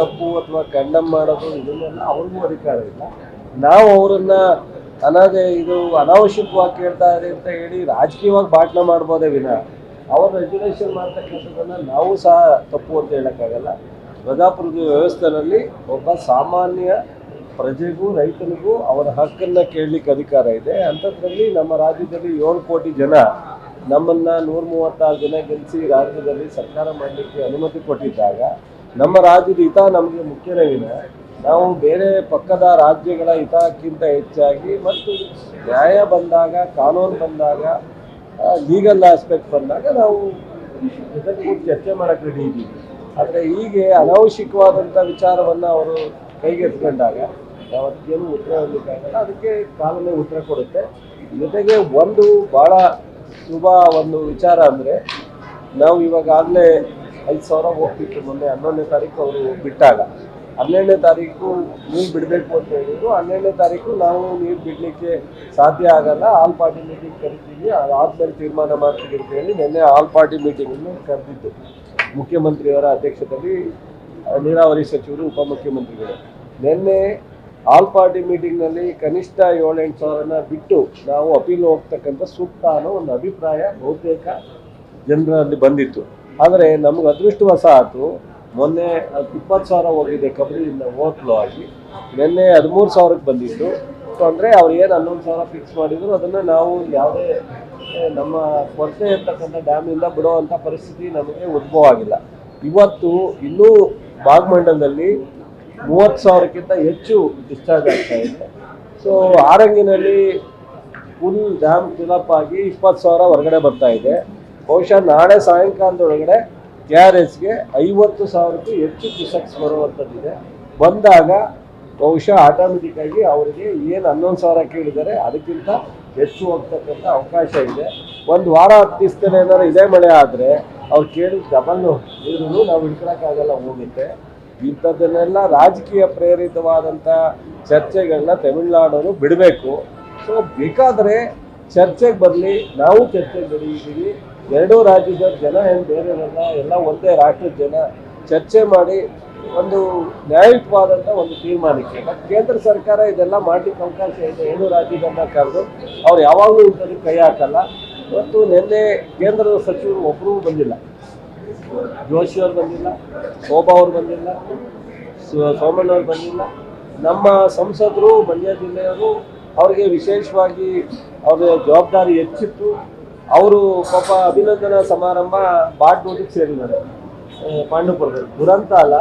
ತಪ್ಪು ಅಥವಾ ಕಂಡಮ್ ಮಾಡೋದು ಇದನ್ನೆಲ್ಲ ಅವ್ರಿಗೂ ಅಧಿಕಾರ ಇಲ್ಲ. ನಾವು ಅವರನ್ನ ಅನಾದೆ ಇದು ಅನಾವಶ್ಯಕವಾಗಿ ಕೇಳ್ತಾ ಇದೆ ಅಂತ ಹೇಳಿ ರಾಜಕೀಯವಾಗಿ ಭಾಷಣ ಮಾಡ್ಬೋದೇ ವಿನ. ಅವ್ರ ರೆಗ್ಯುಲೇಷನ್ ಮಾಡ್ತಕ್ಕಂಥದ್ದನ್ನ ನಾವು ಸಹ ತಪ್ಪು ಅಂತ ಹೇಳೋಕ್ಕಾಗಲ್ಲ. ಪ್ರಜಾಪ್ರಭುತ್ವ ವ್ಯವಸ್ಥೆಯಲ್ಲಿ ಒಬ್ಬ ಸಾಮಾನ್ಯ ಪ್ರಜೆಗೂ, ರೈತನಿಗೂ ಅವರ ಹಕ್ಕನ್ನು ಕೇಳಲಿಕ್ಕೆ ಅಧಿಕಾರ ಇದೆ. ಅಂಥದ್ರಲ್ಲಿ ನಮ್ಮ ರಾಜ್ಯದಲ್ಲಿ ಏಳು ಕೋಟಿ ಜನ ನಮ್ಮನ್ನು ನೂರ ಮೂವತ್ತಾರು ಜನ ಗೆಲ್ಲಿಸಿ ರಾಜ್ಯದಲ್ಲಿ ಸರ್ಕಾರ ಮಾಡಲಿಕ್ಕೆ ಅನುಮತಿ ಕೊಟ್ಟಿದ್ದಾಗ ನಮ್ಮ ರಾಜ್ಯದ ಹಿತ ನಮಗೆ ಮುಖ್ಯನೇ ವಿನ ನಾವು ಬೇರೆ ಪಕ್ಕದ ರಾಜ್ಯಗಳ ಹಿತಕ್ಕಿಂತ ಹೆಚ್ಚಾಗಿ ಮತ್ತು ನ್ಯಾಯ ಬಂದಾಗ, ಕಾನೂನು ಬಂದಾಗ ಲೀಗಲ್ ಆಸ್ಪೆಕ್ಟ್ ಬಂದಾಗ ನಾವು ಜೊತೆಗೆ ಚರ್ಚೆ ಮಾಡಕ್ಕೆ ರೆಡಿ ಇದ್ದೀವಿ. ಆದರೆ ಹೀಗೆ ಅನಾವಶ್ಯಕವಾದಂಥ ವಿಚಾರವನ್ನು ಅವರು ಕೈಗೆತ್ಕೊಂಡಾಗ ಅದಕ್ಕೇನು ಉತ್ತರ ಹೇಳಲಿಕ್ಕಾಗಲ್ಲ ಅದಕ್ಕೆ ಕಾನೂನು ಉತ್ತರ ಕೊಡುತ್ತೆ. ಜೊತೆಗೆ ಒಂದು ಭಾಳ ಶುಭ ಒಂದು ವಿಚಾರ ಅಂದರೆ ನಾವು ಇವಾಗಲೇ ಐದು ಸಾವಿರ ಹೋಗ್ತಿತ್ತು ಮೊನ್ನೆ, ಹನ್ನೊಂದನೇ ತಾರೀಕು ಅವರು ಬಿಟ್ಟಾಗ. ಹನ್ನೆರಡನೇ ತಾರೀಕು ನೀರು ಬಿಡಬೇಕು ಅಂತ ಹೇಳಿದ್ರು. ಹನ್ನೆರಡನೇ ತಾರೀಕು ನಾವು ನೀರು ಬಿಡಲಿಕ್ಕೆ ಸಾಧ್ಯ ಆಗಲ್ಲ. ಆಲ್ ಪಾರ್ಟಿ ಮೀಟಿಂಗ್ ಕರಿತೀವಿ. ಅದಾದ್ಮೇಲೆ ತೀರ್ಮಾನ ಮಾಡ್ತೀವಿ ಅಂತ ಹೇಳಿ ನಿನ್ನೆ ಆಲ್ ಪಾರ್ಟಿ ಮೀಟಿಂಗನ್ನು ಕರೆದಿದ್ದು. ಮುಖ್ಯಮಂತ್ರಿಯವರ ಅಧ್ಯಕ್ಷತೆಯಲ್ಲಿ ನೀರಾವರಿ ಸಚಿವರು, ಉಪಮುಖ್ಯಮಂತ್ರಿಗಳು. ನಿನ್ನೆ ಆಲ್ ಪಾರ್ಟಿ ಮೀಟಿಂಗ್ನಲ್ಲಿ ಕನಿಷ್ಠ ಏಳೆಂಟು ಸಾವಿರನ ಬಿಟ್ಟು ನಾವು ಅಪೀಲ್ ಹೋಗ್ತಕ್ಕಂಥ ಸೂಕ್ತ ಅನ್ನೋ ಒಂದು ಅಭಿಪ್ರಾಯ ಬಹುತೇಕ ಜನರಲ್ಲಿ ಬಂದಿತ್ತು. ಆದರೆ ನಮ್ಗೆ ಅದೃಷ್ಟವಶಾತು ಮೊನ್ನೆ ಇಪ್ಪತ್ತು ಸಾವಿರ ಹೋಗಿದೆ ಕಬಡ್ಡಿಯಿಂದ ಫ್ಲೋ ಆಗಿ. ನಿನ್ನೆ ಹದಿಮೂರು ಸಾವಿರಕ್ಕೆ ಬಂದಿತ್ತು. ಸೊ ಅಂದರೆ ಅವ್ರು ಏನು ಹನ್ನೊಂದು ಸಾವಿರ ಫಿಕ್ಸ್ ಮಾಡಿದ್ರು, ಅದನ್ನು ನಾವು ಯಾವುದೇ ನಮ್ಮ ಕೊರತೆ ಇರ್ತಕ್ಕಂಥ ಡ್ಯಾಮಿಂದ ಬಿಡುವಂಥ ಪರಿಸ್ಥಿತಿ ನಮಗೆ ಉದ್ಭವ ಆಗಿಲ್ಲ. ಇವತ್ತು ಇನ್ನೂ ಭಾಗಮಂಡಲದಲ್ಲಿ ಮೂವತ್ತು ಸಾವಿರಕ್ಕಿಂತ ಹೆಚ್ಚು ಡಿಸ್ಚಾರ್ಜ್ ಆಗ್ತಾ ಇದೆ. ಸೊ ಆರಂಗಿನಲ್ಲಿ ಫುಲ್ ಡ್ಯಾಮ್ ಫಿಲಪ್ ಆಗಿ ಇಪ್ಪತ್ತು ಸಾವಿರ ಹೊರಗಡೆ ಬರ್ತಾ ಇದೆ. ಬಹುಶಃ ನಾಳೆ ಸಾಯಂಕಾಲದೊಳಗಡೆ ಕೆ ಆರ್ ಎಸ್ಗೆ ಐವತ್ತು ಸಾವಿರಕ್ಕೂ ಹೆಚ್ಚು ಕ್ಯೂಸೆಕ್ಸ್ ಬರುವಂಥದ್ದಿದೆ. ಬಂದಾಗ ಬಹುಶಃ ಆಟೋಮೆಟಿಕ್ ಆಗಿ ಅವರಿಗೆ ಏನು ಹನ್ನೊಂದು ಸಾವಿರ ಕೇಳಿದ್ದಾರೆ, ಅದಕ್ಕಿಂತ ಹೆಚ್ಚು ಹೋಗ್ತಕ್ಕಂಥ ಅವಕಾಶ ಇದೆ. ಒಂದು ವಾರ ಹತ್ತು ದಿವಸದಲ್ಲಿ ಏನಾದ್ರು ಇದೇ ಮಳೆ ಆದರೆ ಅವ್ರು ಕೇಳಿದ ಡಬಲ್ ನೀರು ನಾವು ಹಿಡ್ಕೊಳಕ್ಕಾಗಲ್ಲ ಹೋಗುತ್ತೆ ಇಂಥದ್ದನ್ನೆಲ್ಲ ರಾಜಕೀಯ ಪ್ರೇರಿತವಾದಂಥ ಚರ್ಚೆಗಳನ್ನ ತಮಿಳುನಾಡವರು ಬಿಡಬೇಕು. ಸೊ ಬೇಕಾದರೆ ಚರ್ಚೆಗೆ ಬರಲಿ, ನಾವು ಚರ್ಚೆಗೆ ಬರೀತೀವಿ ಎರಡೂ ರಾಜ್ಯದ ಜನ ಏನು ಬೇರೆಯವರಲ್ಲ ಎಲ್ಲ ಒಂದೇ ರಾಷ್ಟ್ರದ ಜನ ಚರ್ಚೆ ಮಾಡಿ ಒಂದು ನ್ಯಾಯಯುತವಾದಂಥ ಒಂದು ತೀರ್ಮಾನಕ್ಕೆ. ಕೇಂದ್ರ ಸರ್ಕಾರ ಇದೆಲ್ಲ ಮಾಡ್ಲಿಕ್ಕೆ ಅವಕಾಶ ಇದೆ. ಎರಡೂ ರಾಜ್ಯದನ್ನ ಕರೆದು ಅವ್ರು ಯಾವಾಗಲೂ ಇಂಥದ್ದು ಕೈ ಹಾಕಲ್ಲ. ಮತ್ತು ನಿನ್ನೆ ಕೇಂದ್ರದ ಸಚಿವರು ಒಬ್ಬರೂ ಬಂದಿಲ್ಲ. ಜೋಶಿ ಅವ್ರು ಬಂದಿಲ್ಲ, ಶೋಭಾ ಅವ್ರು ಬಂದಿಲ್ಲ ಸೋಮಣ್ಣ ಅವ್ರು ಬಂದಿಲ್ಲ. ನಮ್ಮ ಸಂಸದರು, ಮಂಡ್ಯ ಜಿಲ್ಲೆಯವರು ಅವ್ರಿಗೆ ವಿಶೇಷವಾಗಿ ಅವ್ರ ಜವಾಬ್ದಾರಿ ಹೆಚ್ಚಿತ್ತು. ಅವರು ಪಾಪ ಅಭಿನಂದನಾ ಸಮಾರಂಭ ಬಾಡ್ನೋಟಿಗೆ ಸೇರಿದ್ದಾರೆ. ಪಾಂಡವಪುರದಲ್ಲಿ ದುರಂತ ಅಲ್ಲ.